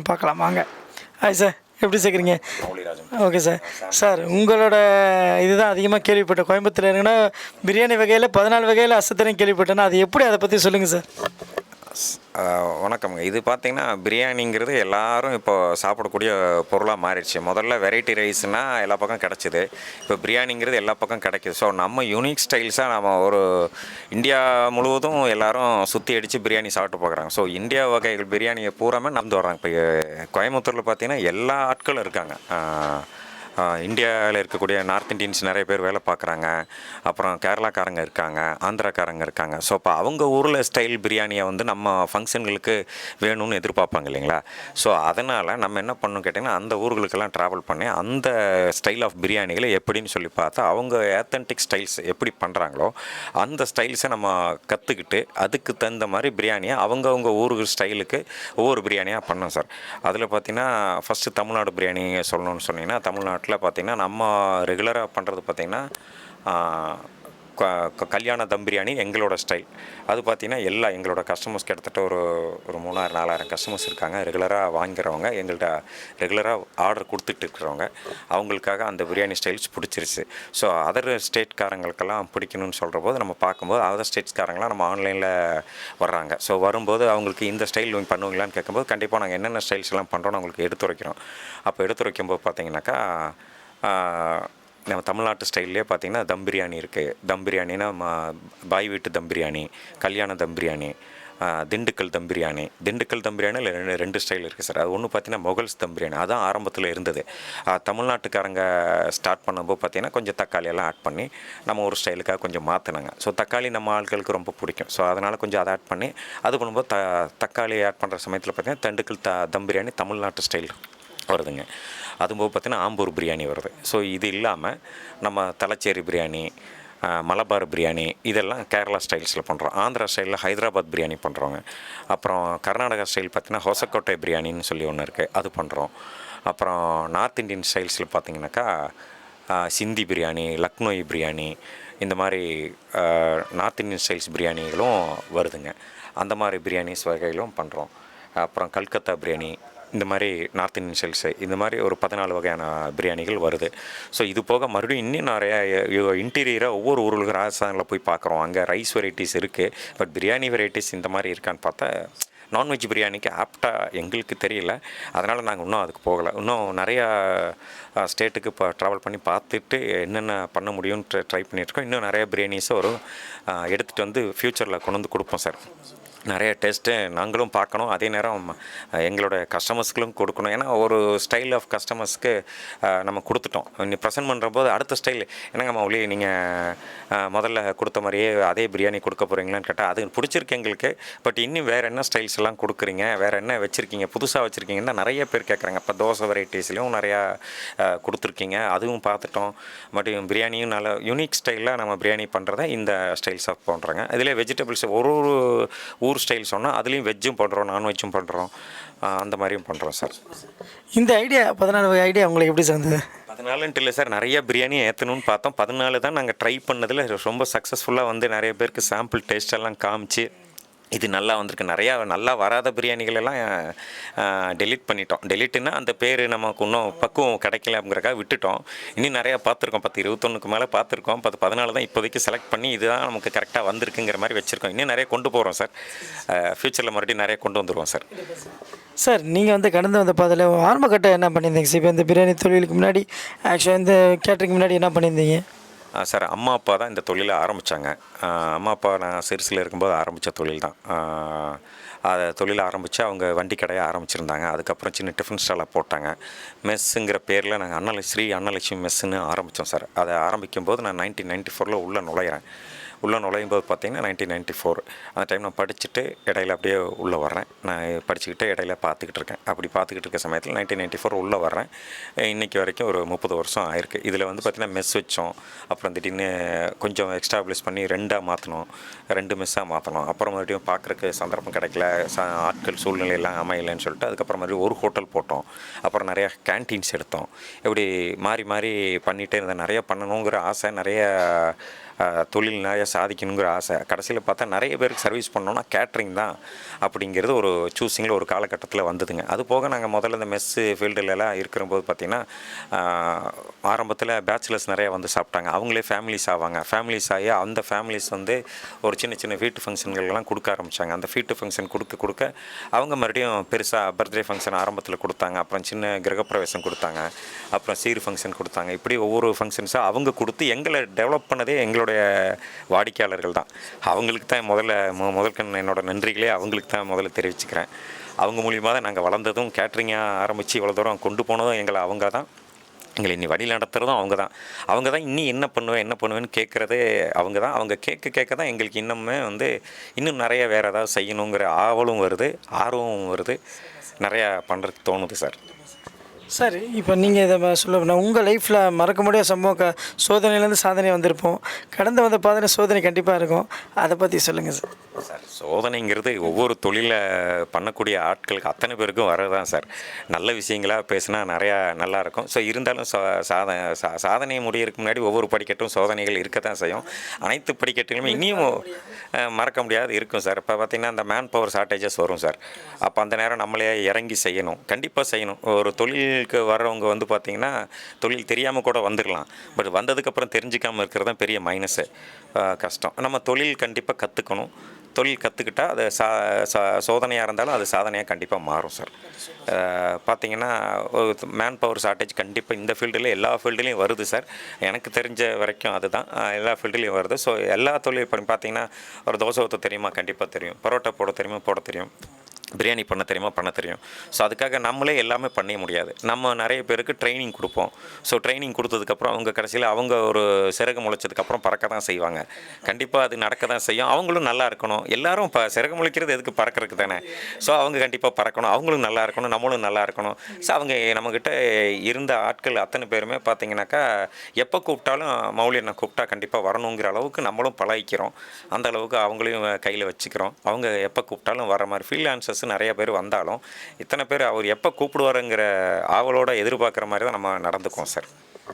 என்னென்னு பார்க்கலாம். வாங்க. ஹாய் சார் எப்படி சேர்க்குறீங்க ஓகே சார் சார் உங்களோட இதுதான் அதிகமாக கேள்விப்பட்டேன். கோயம்புத்தூர் இருக்குன்னா பிரியாணி வகையில் பதினாலு வகையில் அசத்தரையும் கேள்விப்பட்டேன்னா அது எப்படி அதை பற்றி சொல்லுங்கள் சார் வணக்கம்ங்க. இது பார்த்திங்கன்னா பிரியாணிங்கிறது எல்லாரும் இப்போ சாப்பிடக்கூடிய பொருளாக மாறிடுச்சு. முதல்ல வெரைட்டி ரைஸ்னால் எல்லா பக்கம் கிடச்சிது. இப்போ பிரியாணிங்கிறது எல்லா பக்கம் கிடைக்குது. ஸோ நம்ம யூனிக் ஸ்டைல்ஸாக நம்ம ஒரு இந்தியா முழுவதும் எல்லாரும் சுற்றி அடித்து பிரியாணி சாப்பிட்டு பார்க்குறாங்க ஸோ இந்தியா வகைகள் பிரியாணியை பூராமே நடந்து வர்றாங்க. இப்போ கோயம்புத்தூரில் பார்த்திங்கன்னா எல்லா ஆட்களும் இருக்காங்க. இந்தியாவில் இருக்கக்கூடிய நார்த் இந்தியன்ஸ் நிறைய பேர் வேலை பார்க்குறாங்க. அப்புறம் கேரளாக்காரங்க இருக்காங்க ஆந்திராக்காரங்க இருக்காங்க. ஸோ அப்போ அவங்க ஊரில் ஸ்டைல் பிரியாணியை வந்து நம்ம ஃபங்க்ஷன்களுக்கு வேணும்னு எதிர்பார்ப்பாங்க இல்லைங்களா? ஸோ அதனால் நம்ம என்ன பண்ணணும் கேட்டிங்கன்னா அந்த ஊர்களுக்கெல்லாம் ட்ராவல் பண்ணி அந்த ஸ்டைல் ஆஃப் பிரியாணிகளை எப்படின்னு சொல்லி பார்த்தா அவங்க ஏத்தன்டிக் ஸ்டைல்ஸ் எப்படி பண்ணுறாங்களோ அந்த ஸ்டைல்ஸை நம்ம கற்றுக்கிட்டு அதுக்கு தகுந்த மாதிரி பிரியாணியை அவங்கவுங்க ஊருக்கு ஸ்டைலுக்கு ஒவ்வொரு பிரியாணியாக பண்ணோம் சார் அதில் பார்த்தீங்கன்னா ஃபஸ்ட்டு தமிழ்நாடு பிரியாணி சொல்லணும்னு தமிழ்நாடு நாட்டில் பார்த்திங்கன்னா நம்ம ரெகுலராக பண்ணுறது பார்த்திங்கன்னா கல்யாண தம் பிரியாணி எங்களோட ஸ்டைல் அது பார்த்தீங்கன்னா எல்லா எங்களோட கஸ்டமர்ஸ் கிட்டத்தட்ட ஒரு ஒரு மூணாயிரம் நாலாயிரம் கஸ்டமர்ஸ் இருக்காங்க. ரெகுலராக வாங்கிறவங்க எங்கள்கிட்ட ரெகுலராக ஆர்டர் கொடுத்துட்டு இருக்கிறவங்க அவங்களுக்காக அந்த பிரியாணி ஸ்டைல்ஸ் பிடிச்சிருச்சு. ஸோ அதர் ஸ்டேட்காரங்களுக்கெல்லாம் பிடிக்கணும்னு சொல்கிற போது நம்ம பார்க்கும்போது அதர் ஸ்டேட்ஸ்காரங்களாம் நம்ம ஆன்லைனில் வர்றாங்க. ஸோ வரும்போது அவங்களுக்கு இந்த ஸ்டைல் பண்ணுவீங்களான்னு கேட்கும்போது கண்டிப்பாக நாங்கள் என்னென்ன ஸ்டைல்ஸ் எல்லாம் பண்ணுறோன்னு அவங்களுக்கு எடுத்துரைக்கிறோம். அப்போ எடுத்துரைக்கும்போது பார்த்தீங்கன்னாக்கா நம்ம தமிழ்நாட்டு ஸ்டைல்லே பார்த்திங்கன்னா தம் பிரியாணி இருக்குது தம் பிரியாணினா பாய் வீட்டு தம் பிரியாணி கல்யாண தம் பிரியாணி திண்டுக்கல் தம் பிரியாணி. திண்டுக்கல் தம் பிரியாணியில் ரெண்டு ரெண்டு ஸ்டைல் இருக்குது சார். அது ஒன்று பார்த்தீங்கன்னா மொகல்ஸ் தம் பிரியாணி. அதான் ஆரம்பத்தில் இருந்தது. தமிழ்நாட்டுக்காரங்க ஸ்டார்ட் பண்ணும்போது பார்த்தீங்கன்னா கொஞ்சம் தக்காளி எல்லாம் ஆட் பண்ணி நம்ம ஒரு ஸ்டைலுக்காக கொஞ்சம் மாற்றினாங்க ஸோ தக்காளி நம்ம ஆட்களுக்கு ரொம்ப பிடிக்கும். ஸோ அதனால் கொஞ்சம் அதை ஆட் பண்ணி அது பண்ணும்போது த தக்காளி ஆட் பண்ணுற சமயத்தில் பார்த்தீங்கன்னா திண்டுக்கல் த தம் பிரியாணி தமிழ்நாட்டு ஸ்டைல் வருதுங்க. அதுபோக பார்த்தீங்கன்னா ஆம்பூர் பிரியாணி வருது. ஸோ இது இல்லாமல் நம்ம தலச்சேரி பிரியாணி மலபார் பிரியாணி இதெல்லாம் கேரளா ஸ்டைல்ஸில் பண்ணுறோம் ஆந்திரா ஸ்டைலில் ஹைதராபாத் பிரியாணி பண்ணுறோங்க அப்புறம் கர்நாடகா ஸ்டைல் பார்த்தீங்கன்னா ஹொசக்கோட்டை பிரியாணின்னு சொல்லி ஒன்று இருக்குது அது பண்ணுறோம் அப்புறம் நார்த் இந்தியன் ஸ்டைல்ஸில் பார்த்தீங்கன்னாக்கா சிந்தி பிரியாணி லக்னோய் பிரியாணி இந்த மாதிரி நார்த் இந்தியன் ஸ்டைல்ஸ் பிரியாணிகளும் வருதுங்க. அந்த மாதிரி பிரியாணிஸ் வகைகளும் பண்ணுறோம் அப்புறம் கல்கத்தா பிரியாணி இந்த மாதிரி நார்த் இந்தியன் ஸ்டைல்ஸு இந்த மாதிரி ஒரு பதினாலு வகையான பிரியாணிகள் வருது. ஸோ இது போக மறுபடியும் இன்னும் நிறையா இன்டீரியராக ஒவ்வொரு ஊர்களுக்கு ராஜஸ்தானில் போய் பார்க்குறோம். அங்கே ரைஸ் வெரைட்டிஸ் இருக்குது பட் பிரியாணி வெரைட்டிஸ் இந்த மாதிரி இருக்கான்னு பார்த்தா நான்வெஜ் பிரியாணிக்கு ஆப்டாக எங்களுக்கு தெரியல. அதனால் நாங்கள் இன்னும் அதுக்கு போகலை. இன்னும் நிறையா ஸ்டேட்டுக்கு இப்போ ட்ராவல் பண்ணி பார்த்துட்டு என்னென்ன பண்ண முடியும்னு ட்ரை பண்ணியிருக்கோம் இன்னும் நிறைய பிரியாணிஸை ஒரு எடுத்துகிட்டு வந்து ஃப்யூச்சரில் கொண்டு வந்து கொடுப்போம் சார் நிறைய டேஸ்ட்டு நாங்களும் பார்க்கணும். அதே நேரம் எங்களோட கஸ்டமர்ஸ்களும் கொடுக்கணும். ஏன்னா ஒரு ஸ்டைல் ஆஃப் கஸ்டமர்ஸ்க்கு நம்ம கொடுத்துட்டோம். இன்னும் ப்ரெசென்ட் பண்ணுற போது அடுத்த ஸ்டைல் என்னங்க மௌலி நீங்கள் முதல்ல கொடுத்த மாதிரியே அதே பிரியாணி கொடுக்க போகிறீங்களான்னு கேட்டால் அது பிடிச்சிருக்கு எங்களுக்கு. பட் இன்னும் வேறு என்ன ஸ்டைல்ஸ் எல்லாம் கொடுக்குறீங்க. வேறு என்ன வச்சுருக்கீங்க? புதுசாக வச்சுருக்கீங்கன்னா நிறைய பேர் கேட்குறாங்க இப்போ தோசை வெரைட்டிஸ்லையும் நிறையா கொடுத்துருக்கீங்க. அதுவும் பார்த்துட்டோம். பட் பிரியாணியும் நல்ல யூனிக் ஸ்டைலில் நம்ம பிரியாணி பண்ணுறத இந்த ஸ்டைல்ஸ் ஆஃப் பண்ணுறாங்க இதில் வெஜிடபிள்ஸ் ஒரு ஒரு ஊர் ஸ்டைல் சொன்னால் அதுலேயும் வெஜ்ஜும் பண்ணுறோம் நான்வெஜ்ஜும் பண்ணுறோம் அந்த மாதிரியும் பண்ணுறோம் சார். இந்த ஐடியா பதினாலு ஐடியா உங்களுக்கு எப்படி சார் பதினாலுன்ட்டு இல்லை சார். நிறைய பிரியாணி ஏற்றணும்னு பார்த்தோம். பதினாலு தான் நாங்கள் ட்ரை பண்ணதில் ரொம்ப சக்ஸஸ்ஃபுல்லாக வந்து நிறைய பேருக்கு சாம்பிள் டேஸ்ட் எல்லாம் காமிச்சு இது நல்லா வந்திருக்கு. நிறையா நல்லா வராத பிரியாணிகளெல்லாம் டெலிட் டெலீட் பண்ணிட்டோம். டெலிட்டுன்னா அந்த பேர் நமக்கு இன்னும் பக்குவம் கிடைக்கல அப்படிங்கிறக்காக விட்டுட்டோம். இன்னும் நிறையா பார்த்துருக்கோம். பத்து இருபத்தொன்னுக்கு மேலே பார்த்துருக்கோம். பத்து பதினாலு தான் இப்போதைக்கு செலக்ட் பண்ணி இதுதான் நமக்கு கரெக்டாக வந்திருக்குங்கிற மாதிரி வச்சுருக்கோம். இன்னும் நிறைய கொண்டு போகிறோம் சார். ஃப்யூச்சரில் மறுபடியும் நிறைய கொண்டு வந்துடுவோம் சார். சார் நீங்கள் வந்து கடந்து வந்த பாதையில் ஆரம்ப கட்டம் என்ன பண்ணியிருந்தீங்க? சார் இப்போ இந்த பிரியாணி தொழிலுக்கு முன்னாடி ஆக்சுவலாக இந்த கேட்டருக்கு முன்னாடி என்ன பண்ணியிருந்தீங்க? சார் அம்மா அப்பா தான் இந்த தொழிலை ஆரம்பித்தாங்க அம்மா அப்பா நான் சிறுசில் இருக்கும்போது ஆரம்பித்த தொழில் தான். அதை தொழில் ஆரம்பித்து அவங்க வண்டி கடையை ஆரம்பிச்சிருந்தாங்க. அதுக்கப்புறம் சின்ன டிஃபன் ஸ்டாலை போட்டாங்க. மெஸ்ஸுங்கிற பேரில் நாங்கள் அன்னலட்சி ஸ்ரீ அன்னலட்சுமி மெஸ்ஸுன்னு ஆரம்பித்தோம் சார். அதை ஆரம்பிக்கும் போது நான் நைன்டீன் நைன்ட்டி ஃபோரில் உள்ளே நுழையிறேன். உள்ளே நுழையும் போது பார்த்தீங்கன்னா நைன்டீன் நைன்ட்டி ஃபோர் அந்த டைம் நான் படிச்சுட்டு இடையில அப்படியே உள்ளே வர்றேன். நான் படிச்சுக்கிட்டு இடையில பார்த்துக்கிட்டு இருக்கேன். அப்படி பார்த்துக்கிட்டு இருக்க சமயத்தில் நைன்டீன் நைன்ட்டி ஃபோர் உள்ளே வர்றேன். இன்றைக்கி வரைக்கும் ஒரு முப்பது வருஷம் ஆயிருக்கு. இதில் வந்து பார்த்திங்கன்னா மெஸ் வச்சோம். அப்புறம் திடீர்னு கொஞ்சம் எக்ஸ்டாப்ளிஷ் பண்ணி ரெண்டாக மாற்றணும் ரெண்டு மெஸ்ஸாக மாற்றணும் அப்புறம் மறுபடியும் பார்க்குறக்கு சந்தர்ப்பம் கிடைக்கல. ச ஆட்கள் சூழ்நிலை எல்லாம் அமையலைன்னு சொல்லிட்டு அதுக்கப்புறம் மறுபடியும் ஒரு ஹோட்டல் போட்டோம். அப்புறம் நிறையா கேன்டீன்ஸ் எடுத்தோம். இப்படி மாறி மாறி பண்ணிகிட்டே இருந்தேன். நிறைய பண்ணணுங்கிற ஆசை நிறைய தொழில் நிறைய சாதிக்கணுங்கிற ஆசை. கடைசியில் பார்த்தா நிறைய பேருக்கு சர்வீஸ் பண்ணோன்னா கேட்ரிங் தான் அப்படிங்கிறது ஒரு சூஸிங்கில் ஒரு காலகட்டத்தில் வந்ததுங்க. அது போக நாங்கள் முதல்ல இந்த மெஸ்ஸு ஃபீல்டுலலாம் இருக்கிறபோது பார்த்திங்கன்னா ஆரம்பத்தில் பேச்சுலர்ஸ் நிறைய வந்து சாப்பிட்டாங்க. அவங்களே ஃபேமிலிஸ் ஆவாங்க. ஃபேமிலிஸ் ஆகி அந்த ஃபேமிலிஸ் வந்து ஒரு சின்ன சின்ன வீட்டு ஃபங்க்ஷன்கள்லாம் கொடுக்க ஆரம்பித்தாங்க அந்த வீட்டு ஃபங்க்ஷன் கொடுக்க கொடுக்க அவங்க மறுபடியும் பெருசாக பர்த்டே ஃபங்க்ஷன் ஆரம்பத்தில் கொடுத்தாங்க. அப்புறம் சின்ன கிரகப்பிரவேசம் கொடுத்தாங்க. அப்புறம் சீர் ஃபங்க்ஷன் கொடுத்தாங்க. இப்படி ஒவ்வொரு ஃபங்க்ஷன்ஸாக அவங்க கொடுத்து எங்களை டெவலப் பண்ணதே எங்களோட என்னுடைய வாடிக்கையாளர்கள் தான். அவங்களுக்கு தான் முதல்ல மு என்னோடய என்னோட நன்றிகளே அவங்களுக்கு தான் முதல்ல தெரிவிச்சுக்கிறேன். அவங்க மூலியமாக தான் நாங்கள் வளர்ந்ததும் கேட்ரிங்காக ஆரம்பித்து இவ்வளோ தூரம் கொண்டு போனதும் எங்களை அவங்க தான். எங்களை இன்னி வழி நடத்துகிறதும் அவங்க தான். அவங்க தான் இன்னும் என்ன பண்ணுவேன் என்ன பண்ணுவேன்னு கேட்குறதே அவங்க தான். அவங்க கேட்க கேட்க தான் எங்களுக்கு இன்னுமே வந்து இன்னும் நிறைய வேறு ஏதாவது செய்யணுங்கிற ஆவலும் வருது ஆர்வமும் வருது. நிறையா பண்ணுறதுக்கு தோணுது சார். சார் இப்போ நீங்கள் இதை சொல்ல உங்கள் லைஃப்பில் மறக்க முடியாத சம்பவம் க சோதனையிலேருந்து சாதனை வந்திருப்போம். கடந்து வந்த பாதனை சோதனை கண்டிப்பாக இருக்கும். அதை பற்றி சொல்லுங்கள் சார் சார் சோதனைங்கிறது ஒவ்வொரு தொழிலை பண்ணக்கூடிய ஆட்களுக்கு அத்தனை பேருக்கும் வரதான் சார். நல்ல விஷயங்களாக பேசினா நிறையா நல்லாயிருக்கும் ஸோ இருந்தாலும் சா சாத சா சாதனை முடியறதுக்கு முன்னாடி ஒவ்வொரு படிக்கட்டும் சோதனைகள் இருக்க தான் செய்யும். அனைத்து படிக்கட்டுகளுமே இனியும் மறக்க முடியாது இருக்கும் சார். இப்போ பார்த்திங்கன்னா அந்த மேன் பவர் ஷார்ட்டேஜஸ் வரும் சார். அப்போ அந்த நேரம் நம்மளே இறங்கி செய்யணும். கண்டிப்பாக செய்யணும். ஒரு தொழில் தொழிலுக்கு வர்றவங்க வந்து பார்த்திங்கன்னா தொழில் தெரியாமல் கூட வந்துடலாம் பட் வந்ததுக்கப்புறம் தெரிஞ்சுக்காமல் இருக்கிறது தான் பெரிய மைனஸு கஷ்டம். நம்ம தொழில் கண்டிப்பாக கற்றுக்கணும் தொழில் கற்றுக்கிட்டா அது சா சா சோதனையாக இருந்தாலும் அது சாதனையாக கண்டிப்பாக மாறும் சார் பார்த்தீங்கன்னா மேன் பவர் ஷார்ட்டேஜ் கண்டிப்பாக இந்த ஃபீல்டில் எல்லா ஃபீல்டுலேயும் வருது சார் எனக்கு தெரிஞ்ச வரைக்கும் அதுதான். எல்லா ஃபீல்டுலேயும் வருது. ஸோ எல்லா தொழில் இப்போ பார்த்தீங்கன்னா ஒரு தோசை ஊற்ற தெரியுமா? கண்டிப்பாக தெரியும். பரோட்டா போட தெரியுமா? போட தெரியும். பிரியாணி பண்ண தெரியுமா? பண்ண தெரியும். ஸோ அதுக்காக நம்மளே எல்லாமே பண்ண முடியாது. நம்ம நிறைய பேருக்கு ட்ரைனிங் கொடுப்போம். ஸோ ட்ரைனிங் கொடுத்ததுக்கப்புறம் அவங்க கடைசியில் அவங்க ஒரு சிறகு முளைச்சதுக்கப்புறம் பறக்க தான் செய்வாங்க. கண்டிப்பாக அது நடக்க தான் செய்யும். அவங்களும் நல்லா இருக்கணும். எல்லாரும் இப்போ சிறகு முளைக்கிறது எதுக்கு பறக்கிறதுக்கு தானே? ஸோ அவங்க கண்டிப்பாக பறக்கணும். அவங்களும் நல்லா இருக்கணும். நம்மளும் நல்லா இருக்கணும். ஸோ அவங்க நம்மக்கிட்ட இருந்த ஆட்கள் அத்தனை பேருமே பார்த்தீங்கன்னாக்கா எப்போ கூப்பிட்டாலும் மௌலி நான் கூப்பிட்டா கண்டிப்பாக வரணுங்கிற அளவுக்கு நம்மளும் பழகிக்கிறோம். அந்த அளவுக்கு அவங்களையும் கையில் வச்சுக்கிறோம். அவங்க எப்போ கூப்பிட்டாலும் வர மாதிரி ஃப்ரீலான்சர்ஸ் நிறைய பேர் வந்தாலும் இத்தனை பேர் அவர் எப்போ கூப்பிடுவாருங்கிற ஆவலோட எதிர்பார்க்குற மாதிரி தான் நம்ம நடந்துக்குவோம் சார்.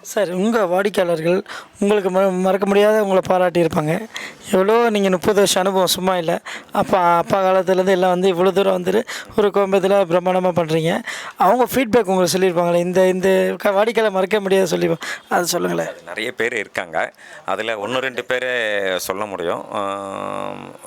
சார் உங்கள் வாடிக்கையாளர்கள் உங்களுக்கு ம மறக்க முடியாத உங்களை பாராட்டியிருப்பாங்க. எவ்வளோ நீங்கள் முப்பது வருஷம் அனுபவம் சும்மா இல்லை. அப்பா அப்பா காலத்துலேருந்து எல்லாம் வந்து இவ்வளோ தூரம் வந்துட்டு ஒரு கோம்பத்தில் பிரம்மாண்டமாக பண்ணுறீங்க அவங்க ஃபீட்பேக் உங்களுக்கு சொல்லியிருப்பாங்களே இந்த இந்த க- வாடிக்கையாளர் மறக்க முடியாத சொல்லி அது சொல்லுங்களேன். நிறைய பேர் இருக்காங்க. அதில் ஒன்று ரெண்டு பேர் சொல்ல முடியும்.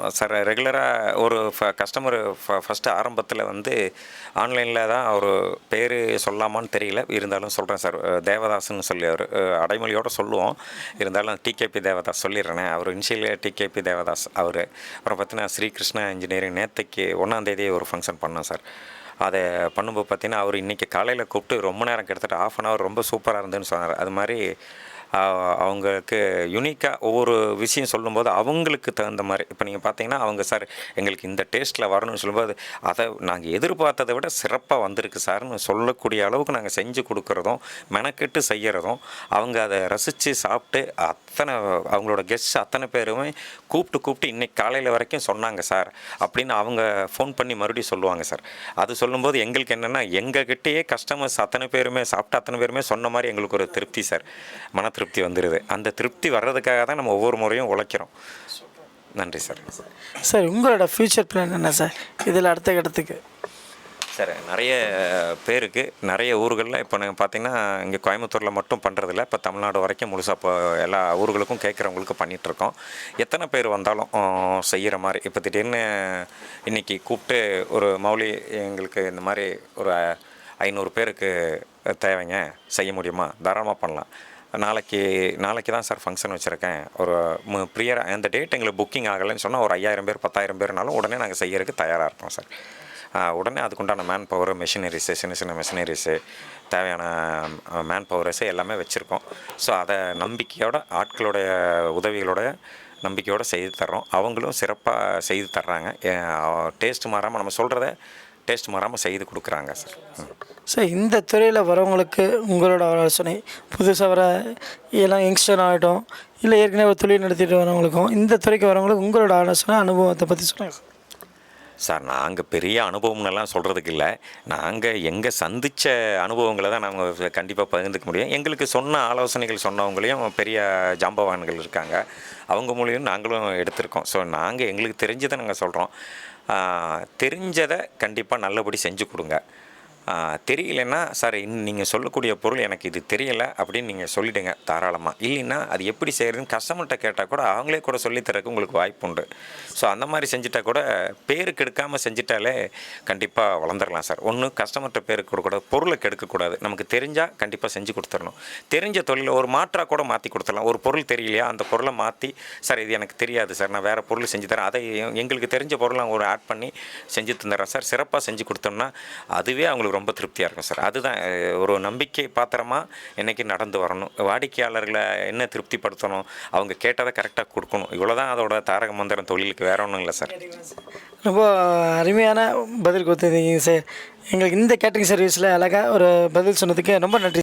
சார் ரெகுலராக ஒரு கஸ்டமர் ஃபஸ்ட்டு ஆரம்பத்தில் வந்து ஆன்லைனில் தான் ஒரு பேர் சொல்லாமான்னு தெரியல. இருந்தாலும் சொல்கிறேன் சார். தேவதாசன் சொல்லி அவர் அடைமொழியோடு சொல்லுவோம். இருந்தாலும் டிகேபி தேவதாஸ் சொல்லிடுறேன். அவர் இனிஷியலே டிகேபி தேவதாஸ் அவர். அப்புறம் பார்த்தீங்கன்னா ஸ்ரீகிருஷ்ணா இன்ஜினியரிங் நேற்றுக்கு ஒன்றாந்தேதி ஒரு ஃபங்க்ஷன் பண்ணோம் சார். அதை பண்ணும்போது பார்த்தீங்கன்னா அவர் இன்றைக்கி காலையில் கூப்பிட்டு ரொம்ப நேரம் கிட்டத்தட்ட ஆஃப் அன் ஹவர் ரொம்ப சூப்பராக இருந்துன்னு சொன்னார். அது மாதிரி அவங்களுக்கு யுனிக்காக ஒவ்வொரு விஷயம் சொல்லும்போது அவங்களுக்கு தகுந்த மாதிரி. இப்போ நீங்கள் பார்த்தீங்கன்னா அவங்க சார் எங்களுக்கு இந்த டேஸ்ட்டில் வரணும்னு சொல்லும்போது அதை நாங்கள் எதிர்பார்த்ததை விட சிறப்பாக வந்திருக்கு சார்னு சொல்லக்கூடிய அளவுக்கு நாங்கள் செஞ்சு கொடுக்குறதும் மெனக்கெட்டு செய்கிறதும் அவங்க அதை ரசித்து சாப்பிட்டு அத்தனை அவங்களோட கெஸ்ட் அத்தனை பேருமே கூப்பிட்டு கூப்பிட்டு இன்னைக்கு காலையில் வரைக்கும் சொன்னாங்க சார் அப்படின்னு அவங்க ஃபோன் பண்ணி மறுபடியும் சொல்லுவாங்க சார். அது சொல்லும்போது எங்களுக்கு என்னென்னா எங்ககிட்டயே கஸ்டமர்ஸ் அத்தனை பேருமே சாப்பிட்டு அத்தனை பேருமே சொன்ன மாதிரி எங்களுக்கு ஒரு திருப்தி சார். மன திருப்தி வந்துடுது அந்த திருப்தி வர்றதுக்காக தான் நம்ம ஒவ்வொரு முறையும் உழைக்கிறோம். நன்றி சார். சார் உங்களோட ஃப்யூச்சர் பிளான் என்ன சார்? இதில் அடுத்த கட்டத்துக்கு. சார் நிறைய பேருக்கு நிறைய ஊர்களில் இப்போ நீங்கள் பார்த்தீங்கன்னா இங்கே கோயம்புத்தூரில் மட்டும் பண்ணுறதில்ல இப்போ தமிழ்நாடு வரைக்கும் முழுசாக இப்போ எல்லா ஊர்களுக்கும் கேட்குறவங்களுக்கு பண்ணிகிட்ருக்கோம் எத்தனை பேர் வந்தாலும் செய்கிற மாதிரி இப்போ திடீர்னு இன்றைக்கி கூப்பிட்டு ஒரு மௌலி எங்களுக்கு இந்த மாதிரி ஒரு ஐநூறு பேருக்கு தேவைங்க. செய்ய முடியுமா? தாராளமாக பண்ணலாம். நாளைக்கு நாளைக்கு தான் சார் ஃபங்க்ஷன் வச்சுருக்கேன். ஒரு ப்ரியர் அந்த டேட் எங்களுக்கு புக்கிங் ஆகலைன்னு சொன்னால் ஒரு ஐயாயிரம் பேர் பத்தாயிரம் பேர்னாலும் உடனே நாங்கள் செய்யறதுக்கு தயாராக இருப்போம் சார். உடனே அதுக்குண்டான மேன் பவர் மெஷினரிஸு சின்ன சின்ன மெஷினரிஸு தேவையான மேன் பவர்ஸு எல்லாமே வச்சுருக்கோம். ஸோ அதை நம்பிக்கையோட ஆட்களுடைய உதவிகளோட நம்பிக்கையோடு செய்து தர்றோம். அவங்களும் சிறப்பாக செய்து தர்றாங்க. டேஸ்ட் மாறாமல் நம்ம சொல்கிறத டேஸ்ட் மாறாமல் செய்து கொடுக்குறாங்க சார். சார் இந்த துறையில் வரவங்களுக்கு உங்களோட ஆலோசனை புதுசாக வர எல்லாம் யங்ஸ்டர் ஆகட்டும் இல்லை ஏற்கனவே ஒரு தொழில் நடத்திட்டு வரவங்களுக்கும் இந்த துறைக்கு வரவங்களுக்கு உங்களோட ஆலோசனை அனுபவத்தை பற்றி சொல்லுங்கள் சார் நாங்கள் பெரிய அனுபவங்கள்லாம் சொல்கிறதுக்கு இல்லை. நாங்கள் எங்கள் சந்தித்த அனுபவங்களை தான் நாங்கள் கண்டிப்பாக பகிர்ந்துக்க முடியும். எங்களுக்கு சொன்ன ஆலோசனைகள் சொன்னவங்களையும் பெரிய ஜாம்பவான்கள் இருக்காங்க. அவங்க மூலியம் நாங்களும் எடுத்திருக்கோம். ஸோ நாங்கள் எங்களுக்கு தெரிஞ்சதை நாங்கள் சொல்கிறோம் தெரிஞ்சதை கண்டிப்பாக நல்லபடி செஞ்சு கொடுங்க. தெரியலன்னா சார் நீங்கள் சொல்லக்கூடிய பொருள் எனக்கு இது தெரியலை அப்படின்னு நீங்கள் சொல்லிவிடுங்க தாராளமாக இல்லைன்னா அது எப்படி செய்கிறதுன்னு கஸ்டமர்கிட்ட கேட்டால் கூட அவங்களே கூட சொல்லித்தரக்கு உங்களுக்கு வாய்ப்பு உண்டு. ஸோ அந்த மாதிரி செஞ்சுட்டா கூட பேருக்கு எடுக்காமல் செஞ்சிட்டாலே கண்டிப்பாக வளர்ந்துடலாம் சார். ஒன்று கஸ்டமர்கிட்ட பேருக்கு கொடுக்கக்கூடாது பொருளை கெடுக்கக்கூடாது. நமக்கு தெரிஞ்சால் கண்டிப்பாக செஞ்சு கொடுத்துடணும் தெரிஞ்ச தொழிலை ஒரு மாற்றாக கூட மாற்றி கொடுத்துடலாம். ஒரு பொருள் தெரியலையா அந்த பொருளை மாற்றி சார் இது எனக்கு தெரியாது சார் நான் வேறு பொருள் செஞ்சு தரேன். அதை எங்களுக்கு தெரிஞ்ச பொருளை ஒரு ஆட் பண்ணி செஞ்சு தந்துடுறேன் சார். சிறப்பாக செஞ்சு கொடுத்தோம்னா அதுவே அவங்களுக்கு ரொம்ப திருப்தியாக இருக்கும் சார். அதுதான் ஒரு நம்பிக்கை பாத்திரமாக இன்றைக்கி நடந்து வரணும். வாடிக்கையாளர்களை என்ன திருப்திப்படுத்தணும்? அவங்க கேட்டதை கரெக்டாக கொடுக்கணும். இவ்வளோ தான் அதோட தாரக மந்திரம். தொழிலுக்கு வேற ஒன்றும் இல்லை சார். ரொம்ப அருமையான பதில் கொடுத்துருக்கீங்க சார். எங்களுக்கு இந்த கேட்டரிங் சர்வீஸில் அழகாக ஒரு பதில் சொன்னதுக்கு ரொம்ப நன்றி